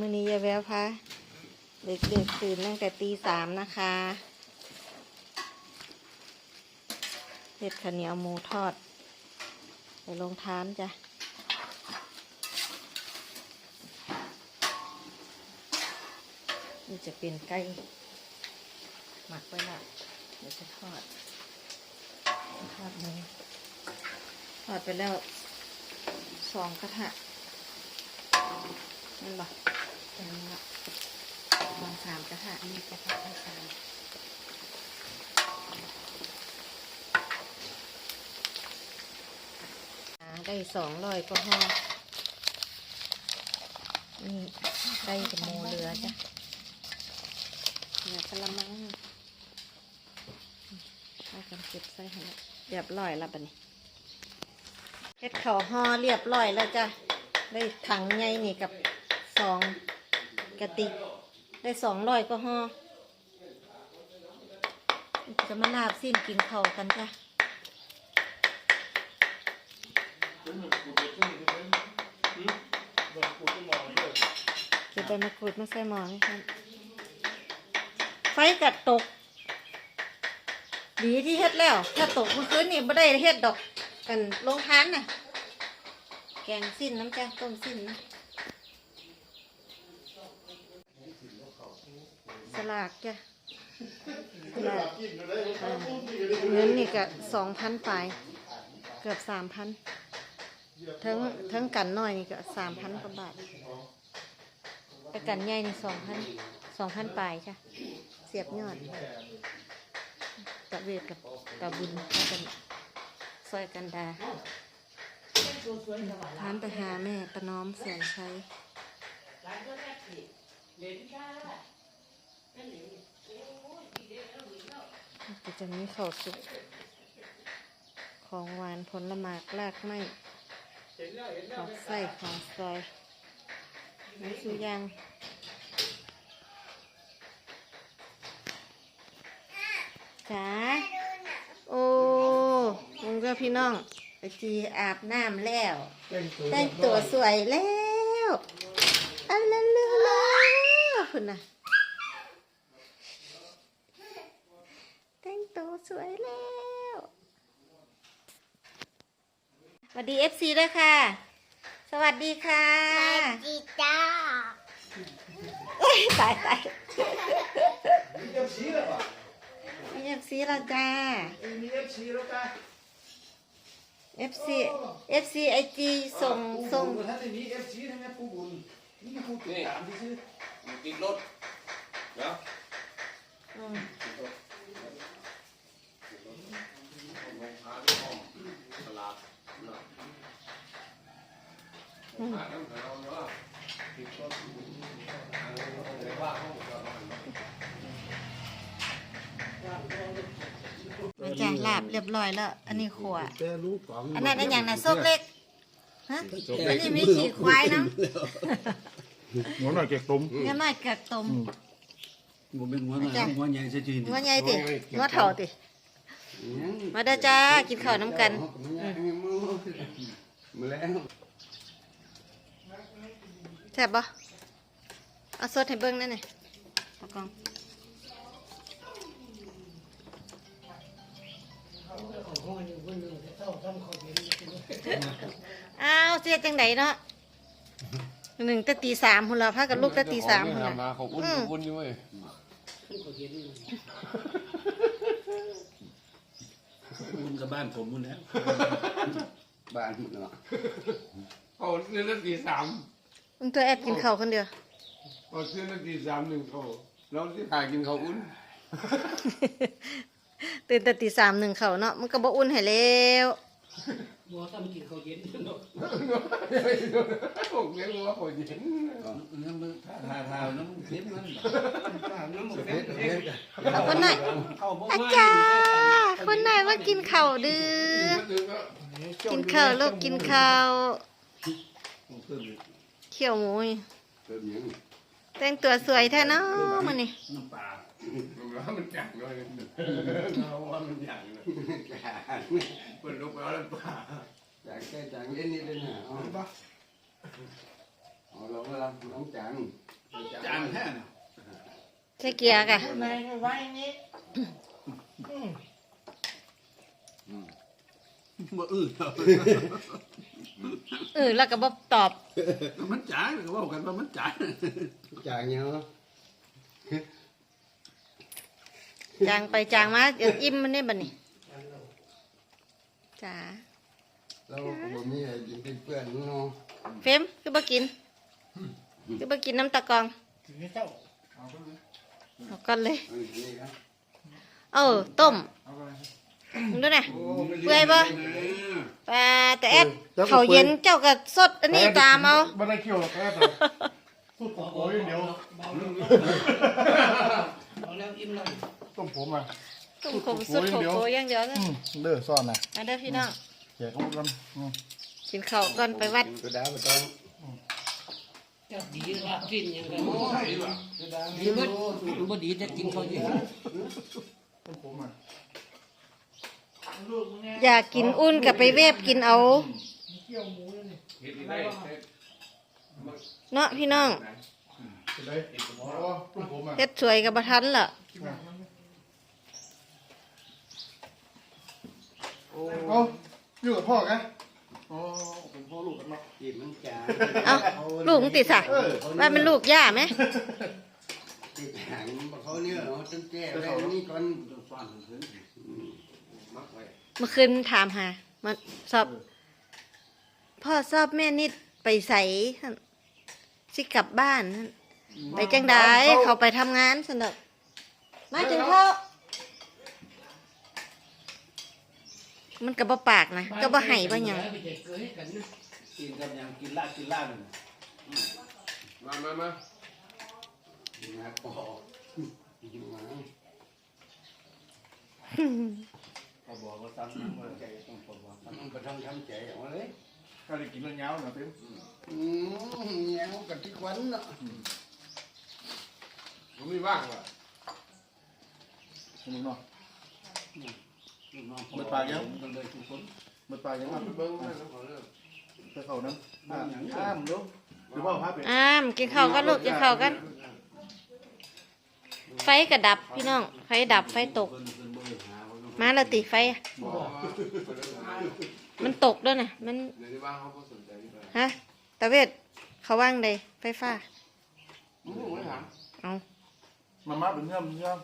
มือนี้ยายแววพาเด็กๆตื่นตั้งแต่ตีสามนะคะเห็ดข้าวเหนียวหมูทอดไปลงทานจ้ะนี่จะเป็นไก่หมักไว้ละเดี๋ยวจะทอดทอดหมูทอดไปแล้วสองกระทะนั่นบ่อันนี้ละ องสามกระทะนี่กระทะที่สามอ่าได้สองร้อยก็พอนี่ได้กับหมูเหลือจ้ะเหลือกระมังเอากันเก็บใส่ให้แล้วเรียบร้อยแล้วบัดนี้เฮ็ดข้าวห่อเรียบร้อยแล้วจ้ะ ได้ถังใหญ่นี่กับสองกระติก ได้สองร้อยก็ห่อจะมาลาบสิ้นกินข้ากันจ้ะเก็บใบมะกรูดมาใส่หม้อให้ท่านไฟกัดตก ดีที่เฮ็ดแล้ว ถ้าตกเมื่อคืนนี่ไม่ได้เฮ็ดดอกกันลงทานน่ะ แกงสิ้นน้ำจ้ะต้มสิ้นนะ ลากจ้ะสลากอ่าเงินนี่ก็สองพันปลายเกือบสามพันทั้งทั้งกันน้อยนี่ก็สามพันกว่าบาทไปกันใหญ่นี่สองพันสองพันปลายจ้ะเสียบยอดตะเวทกับตะบุญมากันซอยกันดาทานไปหาแม่ประน้อมแสนชัยก็ จะมีข้าวสุก ของหวานผลไม้ลากไม้ของไส้ของซอยนี่สุอยางจ๋าโอ้มึงก็พี่น้องไปจีอาบน้ำแล้วแต่งตัวสวยแล้วอันนั้นเลือคุณน่ะ แต่งตัวสวยแล้วสวัสดีเอฟซีด้วยค่ะ สวัสดีค่ะจีจ้าเอ้ยตายตายมีเอฟซีแล้วป่ะมีเอฟซีแล้วจ้ามีเอฟซีแล้วกัน FC FC ไอจีส่งส่งท่านมีเอฟซีทั้งนั้นผู้บุญนี่ผู้ติดตามที่ซื้อติดรถเดี๋ยว อืม ลงพาที่ห้องต ลาดนะหาน้ำเราเนาะติดรถทางในบ้านห้องเรามาจ้าลาบเรียบร้อยแล้ว อันนี้ขวแต่ลูกของอันนั้นอันอย่างน่ะซกเล็กฮะอันนี้มีขี่ควายนะหัวหน่อยเก็บตุ้มเงี้ยน้อยเกักตมบ่เป็นหัวหน้าหัวใหญ่ซะจริงงัวใหญ่ติงัวเถ่าติ มาเด้อจ้ากินข้าวน้ำกัน มาแล้วแซ่บบ่เอาสดให้เบิ่งนั่นนี่ตะกล้องอ้าวเสียจังไดเนาะหนึ่งแตะตีสามหุ่นละพากับลูกแตะตีสามหุ่นละมาเขาอุ่นอุ่นอยู่เว้ย มุนกับบ้านผมมุนแล้วบ้านเนาะเขาซื้อนาทีสามมึงตัวแอบกินข้าวคนเดียวเขาซื้อนาทีสามหนึ่งเขาเราที่ถ่ายกินเขาอุ่นตื่นแต่ตีสามหนึ่งเขาเนาะมันก็บ่อุ่นให้แล้วผมเลี้ยงวัวเขาเย็นน้ำมันท่าทาท่าน้ำมันเค็มมันน้ำมันเค็มเอาคนหน่อยอาจารย์คน มากินข้าวดื้อกินข้าวลูกกินข้าวเพิ่มเขียวหมูนี่เพิ่มยังแต่งตัวสวยแท้เนาะมันนี่น้ำปลาแล้วมันจังเลยเราว่ามันจังเลยเปิดลูกแล้วแล้วป่าจางแค่จางเล่นนี่เลยนะเอาเอาเราก็รับน้องจางจางแท้น่ะใช้เกียร์กะ ในไว้นี้บ่อื้อเออแล้วก็บ่ตอบ มันจางก็เว้ากันว่ามันจางจางเนาะจางไปจางมาเดี๋ยวอิ่มมันนี่บัดนี้จ้าเราก็บ่มีอะไรกินเป็นเพื่อนเนาะเฟมคือบ่กิน คือบ่กินน้ำตะกองถึงเจ้าเอาก่อนเลย อันนี้ครับ เออต้ม เอาไป มึงดูนะโอ้เปื่อยบ่ปลาแต่แอดเขาวเย็นเจ้าก็สดอันนี้ตามเอาไม่ได้เกี่ยวหรอกแค่แต่พูดของโอ้ยเดี๋ยวต้มผมอะตุ่มขมสุดโขโคอย่างเดียวเลยอืมเด้อซ่อนนะมาเด้อพี่น้องแจกเขากันอืมกินข้าวก่อนไปวัดกระดาษบ่ต้องดีว่ากินยังไงโอ้ยว่ะดีบ่บ่ดีแต่กินเขาอยู่ต้มผมอะ อยากกินอุ่นกับไปเวฟกินเอาเฮ็ดได้เฮ็ดเนาะพี่น้องเป็นไรอ๋อต้มผมอะเฮ็ดสวยกับบ่ทันล่ะเอาอยู่กับพ่อกันอ๋อเป็นพ่อลูกกันมาจีบมันจางเอ้าลูกมึงติดสะว่ามันลูกย่าไหมติดหางบ่เขาเนี่ยเนาะต้องแก้ไว้อันนี้ก่อนซ่อนถึง มักไว้เมื่อคืนถามหามาสอบ พ่อสอบแม่นิดไปใส่หั่นสิกลับบ้านหั่นไปจังไดเขาไปทำงานสนุกมากินข้าวมันก็บ่ปากนะก็บ่ให้บ่หยังไปเด็กเกยกันนะกินกับหยังกินลาบกินลาบนั่นน่ะมามามามาปอกมา เขาบอกว่าซ้ำน้ำมันใจต้องปวดมันก็ต้องทำใจเอาเลยข้าได้กินเรื่องยาวหน่อยเต็มอืมเหนียวกับที่ควันเนาะผมมีว่างว่ะมึงเนาะลูกน้องเบิดปากยังมันเลยทุกคนหมดปลายังมาอะเบิ่งนั่นขอเรื่องไปเขานั้นอ่าอ้ามลูกหรือว่าพาไปอ้ามกินข้าวกันลูกกินข้าวกัน ไฟก็ดับพี่น้อง ไฟดับไฟตก เพิ่นเพิ่นบ่ได้หาว่าลูกมาแล้วติไฟอะบ่มันตกด้วยนะมันเดี๋ยวที่บ้านเขาก็สนใจที่ไปฮะตะเวทเขาว่างใดไฟฟ้ามึงไม่ถามเอามาม่าเป็นเงื่อมเงื่อม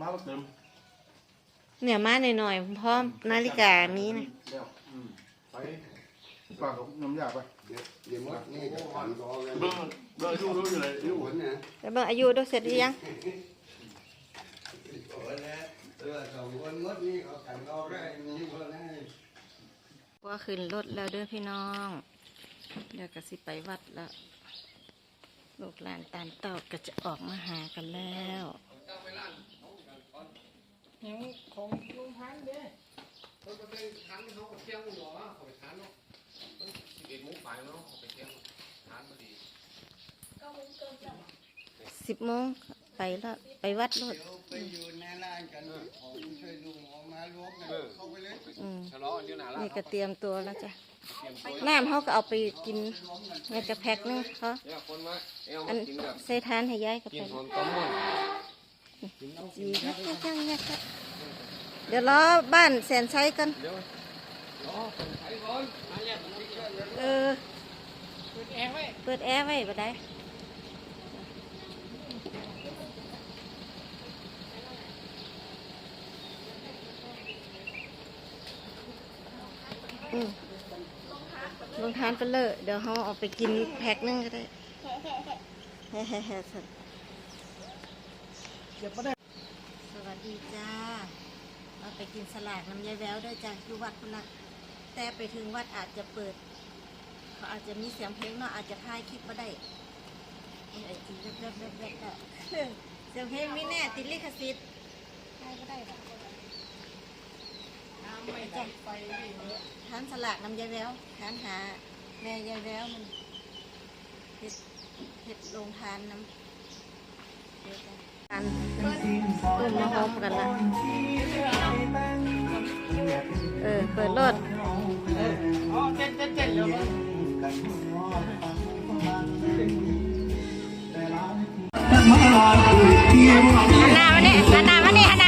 มาแล้วเต็มเนี่ยมาหน่อยๆพร้อมนาฬิกามีนะแล้วอืมไปปากน้ำยาไปเดี๋ยวเดี๋ยวมดนี่จะขันคอกันเบิ่งเบิ่งดูดูอยู่เลยอยู่นะแล้วเบิ่งอายุดูเสร็จหรือยังโอ้ยแล้ว เออสองคนมดนี่เขาขันคอได้นี่คนได้ว่าขึ้นรถแล้วเด้อพี่น้อง เดี๋ยวก็สิไปวัดแล้วลูกหลานตามเต่าก็จะออกมาหากันแล้วเขาไปทานเขาเที่ยงหรอเขาไปทานเนาะสิบเอ็ดโมงไปเนาะเขาไปเที่ยงทานพอดีสิบโมง ไปแล้วไปวัดรถเดี๋ยวไปอยู่ในร้านกันของช่วยลุงออกมารวมกันเข้าไปเลยอืมชะลอเดี๋ยวหนาละนี่ก็เตรียมตัวแล้วจ้ะน้ำเขาก็เอาไปกินเงินจะแพ็คนึงเขาเดี๋ยวคนมาเอาอันกินแบบใส่ทานให้ยายกับกินไปหอมต้มมันจีครับจังๆเนี่ยครับเดี๋ยวรอบ้านแสนใช้กันเดี๋ยวรอคนไทยก่อนเออเปิดแอร์ไว้เปิดแอร์ไว้บ่ได้ ลงทานไปเลยเดี๋ยวเขาเอาไปกินแพ็คนึงก็ได้เฮ้เฮ้ๆสันเก็บมาได้สวัสดีจ้าเราไปกินสลัดน้ำยายแววด้วยจ้ะอยู่วัดพุ่นละแต่ไปถึงวัดอาจจะเปิด เขาอาจจะมีเสียงเพลงเนาะอาจจะถ่ายคลิปมาได้ไอ้ไอ้จีแวบแวบแวบแวบเสียงเพลงไม่แน่ติดลิขสิทธิ์ถ่ายก็ได้ หรอกไปจ้ะทานสลัดน้ำยายแววทานหา แม่ยายแววมันเห็ดเห็ดโรงทานน้ำเดี๋ยวจ้ะทานต้นมะฮอมกันละเออ เปิดรถอ๋อเต้นเต้นเต้นเลยแต่ร้านหันหน้ามานี่หันหน้า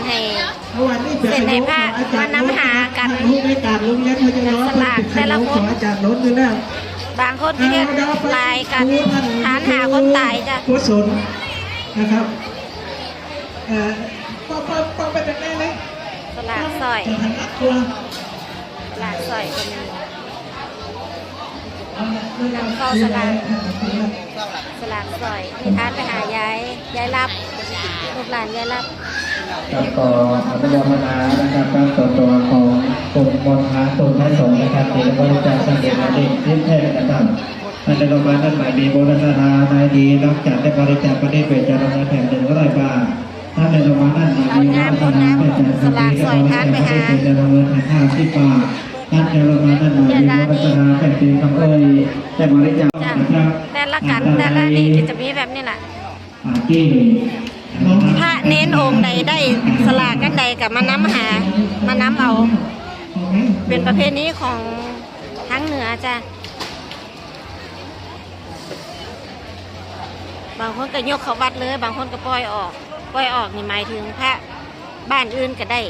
นให้เขาวันนี้เป็นเส้นในผ้ามาน้ำหากันลูกในการโรงเรียนเขาจะรอสลากแต่ละคนของอาจารย์โน้นอยู่แล้วบางคนที่เรียกลายกันฐาหาคนตายจ้ะกุศลนะครับเอ่อปอปอปอไปจากไหนเลยสลากสร้อยสลากสร้อยก็มี เอาละเวลาเข้าสลากสลากสร้อยมีทานไปหายายยายรับลูกหลานยายรับครับก็อนุโมทนานะครับการต่อตัวของกลุ่มมนทาตุนท้ายสงฆ์นะครับที่ได้บริจาคสำเร็จมาดีที่แท้นะครับท่านได้ลงมานั่นหมายดีโบราณนานายดีนอกจากได้บริจาคประเด็นเปิดจารณาแผ่นหนึ่งร้อยบาทท่านได้ลงมานั่นหมายดีโบราณนาเป็นจารณาแผ่นดีก็บริจาคประเด็นเปิดจารณาเงินห้าสิบบาท ท่านได้ลงมานั่นหมายดีโบราณนาแผ่นดินคำเอ้ยได้บริจาคนะครับแต่ละกันแต่ละนี่จะมีแบบนี้แหละอาที่พระเน้นองค์ใดได้สลากกันใดกับมาน้ำหามาน้ำเอา เป็นประเพณีของทั้งเหนือจ้ะบางคนก็ยกเขาวัดเลย บางคนก็ปล่อยออก ปล่อยออกนี่หมายถึงพระบ้านอื่นก็ได้